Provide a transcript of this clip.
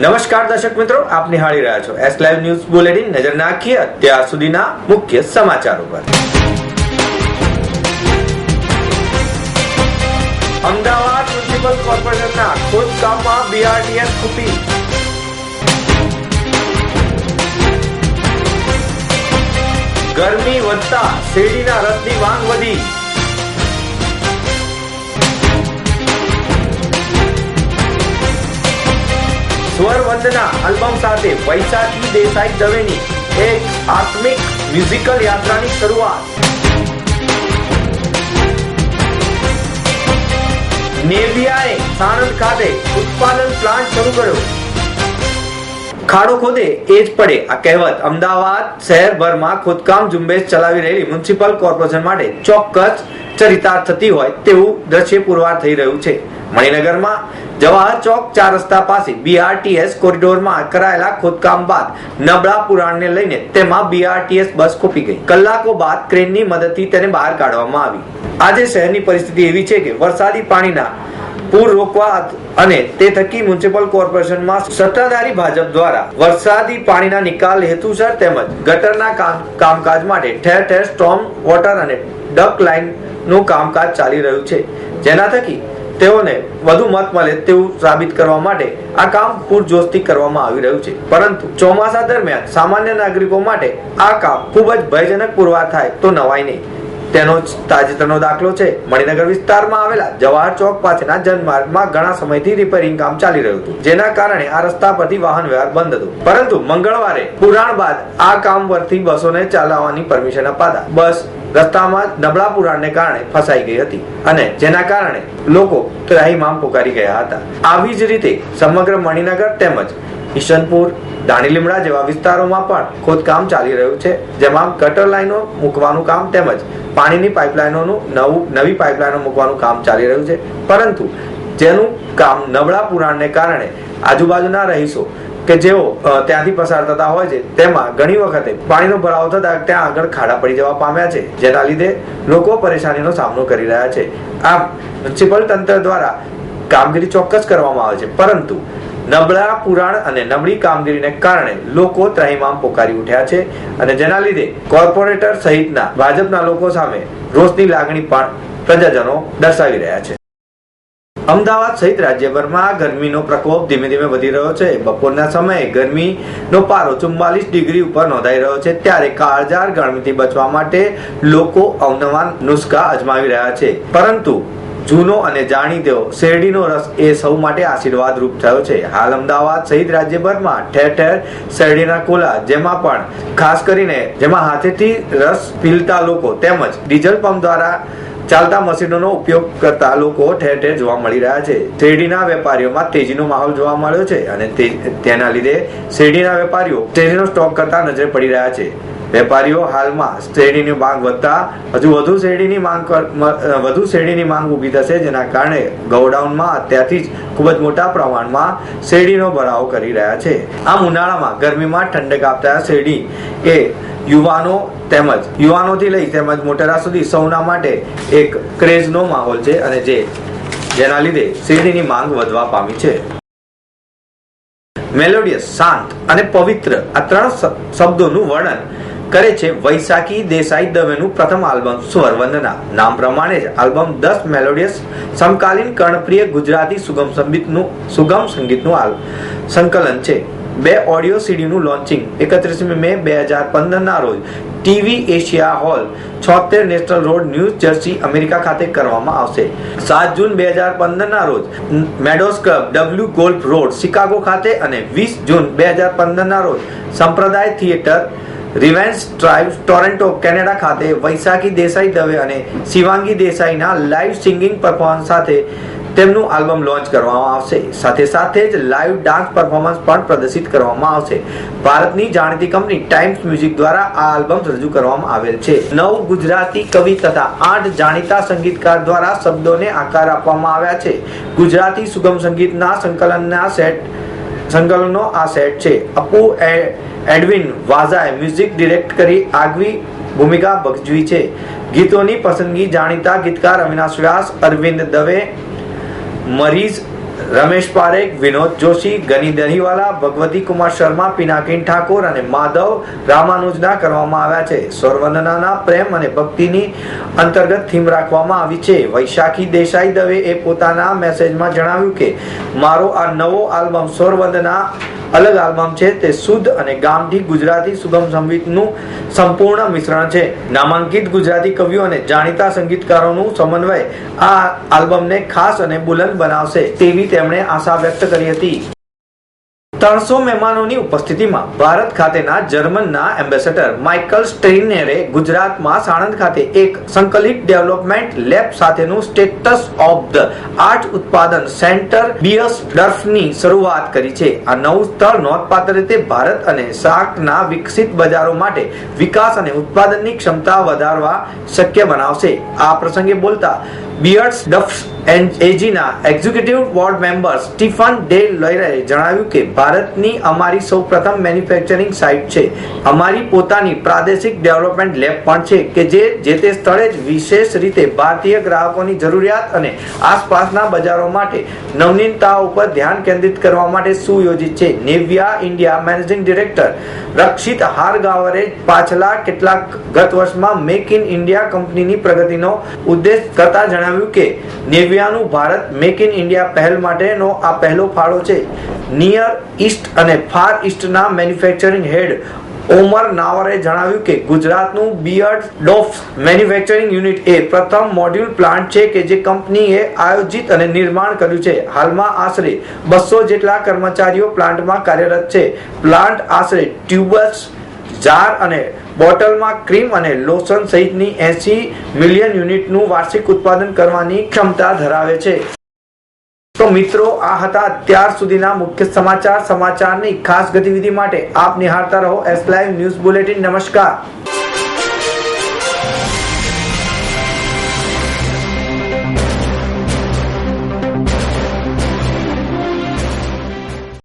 નમસ્કાર દર્શક મિત્રો, આપ નિહાળી રહ્યા છો એસ લાઈવ ન્યૂઝ બુલેટિન નજર નાખીએ અત્યાર સુધીના મુખ્ય સમાચારો પર. અમદાવાદ મ્યુનિસિપલ કોર્પોરેશનના ખોદકામમાં બીઆરટીએસ ખૂટી ગરમી વધતા શેરડીના રસની માંગ વધી. સ્વર વંદના આલ્બમ સાથે વૈશાખી દેસાઈ દવેની એક આત્મિક મ્યુઝિકલ યાત્રાની શરૂઆત. નેવિયાએ સાણંદ ખાતે ઉત્પાદન પ્લાન્ટ શરૂ કર્યો. ખાડો ખોદે એ જ પડે. આ કહેવત અમદાવાદ શહેરભરમાં ખોદકામ ઝુંબેશ ચલાવી રહેલી મ્યુનિસિપલ કોર્પોરેશન માટે ચોક્કસ ચરિતાર્થ થતી હોય તેવું દ્રશ્ય પુરવાર થઈ રહ્યું છે. મણિનગરમાં જવાહર ચોક ચાર રસ્તા પાસે બીઆરટીએસ કોરિડોરમાં કરાયેલા ખોદકામ બાદ નબળા પુરાણને લઈને તેમાં બીઆરટીએસ બસ ખોપી ગઈ. કલાકો બાદ ક્રેનની મદદથી તેને બહાર કાઢવામાં આવી. આજે શહેરની પરિસ્થિતિ એવી છે કે વરસાદી પાણીના પૂર રોકવા અને તે થકી મ્યુનિસિપલ કોર્પોરેશનમાં સત્તાધારી ભાજપ દ્વારા વરસાદી પાણીના નિકાલ હેતુસર તેમજ ગટરના કામકાજ માટે ઠેર ઠેર સ્ટોમ વોટર અને ડક લાઇનનું કામકાજ ચાલી રહ્યું છે. જેના થકી તેઓને વધુ મત મળે તેવું સાબિત કરવા માટે આ કામ પૂરજોશથી કરવામાં આવી રહ્યું છે. પરંતુ ચોમાસા દરમિયાન સામાન્ય નાગરિકો માટે આ કામ ખૂબ જ ભયજનક પુરવાર થાય તો નવાય નહીં. તેનો તાજેતરનો દાખલો છે. મણિનગર વિસ્તારમાં આવેલા જવાહર ચોક પાસેના જનમાર્ગમાં ઘણા સમયથી રિપેરિંગ કામ ચાલી રહ્યું હતું, જેના કારણે આ રસ્તા પરથી વાહન વ્યવહાર બંધ હતો. પરંતુ મંગળવારે પુરાણ બાદ આ કામ પરથી બસોને ચલાવવાની પરમિશન અપાતા બસ રસ્તામાં નબળા પુરાણને કારણે ફસાઈ ગઈ હતી અને જેના કારણે લોકો ત્રાહીમામ પુકારી ગયા હતા. આવી જ રીતે સમગ્ર મણિનગર તેમજ ઈશનપુર દાણી લીમડા જેવા વિસ્તારોમાં પણ ખોદકામ ચાલી રહ્યું છે, જેમાં ગટર લાઈનો મૂકવાનું કામ તેમજ પાણીની પાઇપલાઇનોનું નવું, નવી પાઇપલાઇનો મૂકવાનું કામ ચાલી રહ્યું છે. પરંતુ જેનું કામ નબળા પુરાણને કારણે આજુબાજુના રહીશો કે જેઓ ત્યાંથી પસાર થતા હોય છે, તેમાં ઘણી વખતે પાણીનો ભરાવો થતા ત્યાં આગળ ખાડા પડી જવા પામ્યા છે, જેના લીધે લોકો પરેશાનીનો સામનો કરી રહ્યા છે. આમ, મ્યુનિસિપલ તંત્ર દ્વારા કામગીરી ચોક્કસ કરવામાં આવે છે, પરંતુ નબળા પુરાણ અને નબળી કામગીરીને કારણે લોકો ત્રાહિમામ પોકારી ઉઠ્યા છે અને જેના લીધે કોર્પોરેટર સહિતના ભાજપના લોકો સામે રોષની લાગણી પણ પ્રજાજનો દર્શાવી રહ્યા છે. અમદાવાદ સહિત રાજ્યભરમાં ગરમીનો પ્રકોપ ધીમે ધીમે વધી રહ્યો છે. બપોરના સમયે ગરમીનો પારો ચુમ્માલીસ ડિગ્રી ઉપર નોંધાઈ રહ્યો છે. ત્યારે કાળજાર ગરમીથી બચવા માટે લોકો અવનવા નુસ્ખા અજમાવી રહ્યા છે. પરંતુ જૂનો અને જાણીતો શેરડીનો રસ એ સૌ માટે આશીર્વાદ રૂપ થયો છે. હાલ અમદાવાદ સહિત રાજ્યભરમાં ઠેર ઠેર શેરડીના કોલા, જેમાં પણ ખાસ કરીને જેમાં હાથેથી રસ પીલતા લોકો તેમજ ડીઝલ પંપ દ્વારા ચાલતા મશીનોનો ઉપયોગ કરતા લોકો ઠેર ઠેર જોવા મળી રહ્યા છે. શેરડીના વેપારીઓમાં તેજીનો માહોલ જોવા મળ્યો છે અને તેના લીધે શેરડીના વેપારીઓ શેરડીનો સ્ટોક કરતા નજરે પડી રહ્યા છે. વેપારીઓ હાલમાં શેરડીની માંગ વધતા હજુ વધુ શેરડીની માંગ વધુ શેરડીની માંગ ઊભી થશે, જેના કારણે ગોડાઉનમાં અત્યારથી જ ખૂબ જ મોટા પ્રમાણમાં શેરડીનો ભરાવો કરી રહ્યા છે. આમ ઉનાળામાં ગરમીમાં ઠંડક આપતા શેરડી એ યુવાનો તેમજ, યુવાનોથી લઈ તેમજ મોટેરા સુધી સૌના માટે એક ક્રેઝનો માહોલ છે અને જે, જેના લીધે શેરડીની માંગ વધવા પામી છે. મેલોડિયસ, શાંત અને પવિત્ર આ ત્રણ શબ્દોનું વર્ણન કરે છે વૈશાખી દેસાઈ દવેનું પ્રથમ આલ્બમ સ્વર વંદના નામ પ્રમાણે જ આલ્બમ દસ મેલોડિયસ સમકાલીન કર્ણપ્રિય ગુજરાતી સુગમ સંગીતનું સુગમ સંગીતનું સંકલન છે. બે ઓડિયો સીડીનું લોન્ચિંગ એકત્રીસમી મે બે હજાર પંદરના રોજ ટીવી એશિયા હોલ છોતેર national road New Jersey America ખાતે કરવામાં આવશે. સાત જૂન બે હજાર પંદરના રોજ Meadows club W golf road Chicago ખાતે અને વીસ જૂન બે હજાર પંદરના રોજ સંપ્રદાય theatre Ravens drive Toronto, Canada ખાતે વૈશાખી દેસાઈ દવે અને શિવાંગી દેસાઈના લાઈવ સિંગિંગ પરફોર્મન્સ સાથે તેમનું આલ્બમ લોન્ચ કરવામાં આવશે. સાથે સાથે જ લાઈવ ડાન્સ પરફોર્મન્સ પણ પ્રદર્શિત કરવામાં આવશે. ભારતની જાણીતી કંપની ટાઈમ્સ મ્યુઝિક દ્વારા આ આલ્બમ રજૂ કરવામાં આવેલ છે. નવ ગુજરાતી કવિ તથા આઠ જાણીતા સંગીતકાર દ્વારા શબ્દોને આકાર આપવામાં આવ્યા છે. ગુજરાતી સુગમ સંગીતના સંકલનના સેટ સંકલનનો આ સેટ છે. અપુ એ- એડવિન વાઝાએ મ્યુઝિક ડિરેક્ટ કરી આગવી ભૂમિકા ભજવી છે. ગીતોની પસંદગી જાણીતા ગીતકાર અવિનાશ વ્યાસ, અરવિંદ દવે, મરીઝ રમેશ પારેખ, વિનોદ જોશી, ગની દહીવાલા, ભગવતી કુમાર શર્મા, પિનાકીન ઠાકોર અને માધવ રામાનુજના કરવામાં આવ્યા છે. સ્વરવંદનાના પ્રેમ અને ભક્તિની અંતર્ગત થીમ રાખવામાં આવી છે. વૈશાખી દેસાઈ દવે એ પોતાના મેસેજમાં જણાવ્યું કે, મારો આ નવો આલ્બમ સ્વરવંદના અલગ આલ્બમ છે, તે શુદ્ધ અને ગામઠી ગુજરાતી સુગમ સંગીતનું સંપૂર્ણ મિશ્રણ છે. નામાંકિત ગુજરાતી કવિઓ અને જાણીતા સંગીતકારોનું સમન્વય આ આલ્બમને ખાસ અને બુલંદ બનાવશે તેવી તેમણે આશા વ્યક્ત કરી હતી. ત્રણસો મહેમાનોની ઉપસ્થિતિમાં ભારત ખાતેના જર્મનના એમ્બેસેડર માઇકલ સ્ટ્રીનેરે ગુજરાતમાં સાણંદ ખાતે એક સંકલિત ડેવલપમેન્ટ લેબ સાથેનું સ્ટેટસ ઓફ ધ આર્ટ ઉત્પાદન સેન્ટર બીએસ ડર્ફની શરૂઆત કરી છે. આ નવું સ્થળ નોંધપાત્ર રીતે ભારત અને શાકના વિકસિત બજારો માટે વિકાસ અને ઉત્પાદનની ક્ષમતા વધારવા શક્ય બનાવશે. આ પ્રસંગે બોલતા Beiers and એજીના executive board member Stephen De લોયરે જણાવ્યું કે ભારતની અમારી સૌ પ્રથમ મેન્યુફેક્ચરિંગ સાઇટ છે. અમારી પોતાની પ્રાદેશિક ડેવલપમેન્ટ લેબ પણ છે કે જે જે તે સ્થળે જ વિશેષ રીતે ભારતીય ગ્રાહકોની જરૂરિયાત અને આસપાસના બજારો માટે નવનીતતાઓ ઉપર ધ્યાન કેન્દ્રિત કરવા માટે સુયોજિત છે. Nivea India managing director Rakshit હારગાવરે પાછલા કેટલાક ગત વર્ષમાં મેક ઇન ઇન્ડિયા કંપનીની પ્રગતિનો ઉદ્દેશ કરતા જણાવ્યું કે, નેવિયાનું ભારત મેક ઇન ઇન્ડિયા પહેલ માટેનો આ પહેલો ફાળો છે. નિયર ઈસ્ટ અને ફાર ઈસ્ટના મેન્યુફેક્ચરિંગ હેડ ઓમર નાવરે જણાવ્યું કે, ગુજરાતનું બિયર્ડ ડોફ મેન્યુફેક્ચરિંગ યુનિટ એ પ્રથમ મોડ્યુલ પ્લાન્ટ છે કે જે કંપનીએ આયોજિત અને નિર્માણ કર્યું છે. હાલમાં આશરે બસો જેટલા કર્મચારીઓ પ્લાન્ટમાં કાર્યરત છે. પ્લાન્ટ આશરે ટ્યુબસ જાર અને બોટલમાં ક્રીમ અને લોશન સહિતની એસી મિલિયન યુનિટનું વાર્ષિક ઉત્પાદન કરવાની ક્ષમતા ધરાવે છે. તો મિત્રો, આ હતા અત્યાર સુધીના મુખ્ય સમાચાર. સમાચારની ખાસ ગતિવિધિ માટે આપ નિહાળતા રહો. એસ લાઈવ ન્યૂઝ બુલેટિન નમસ્કાર.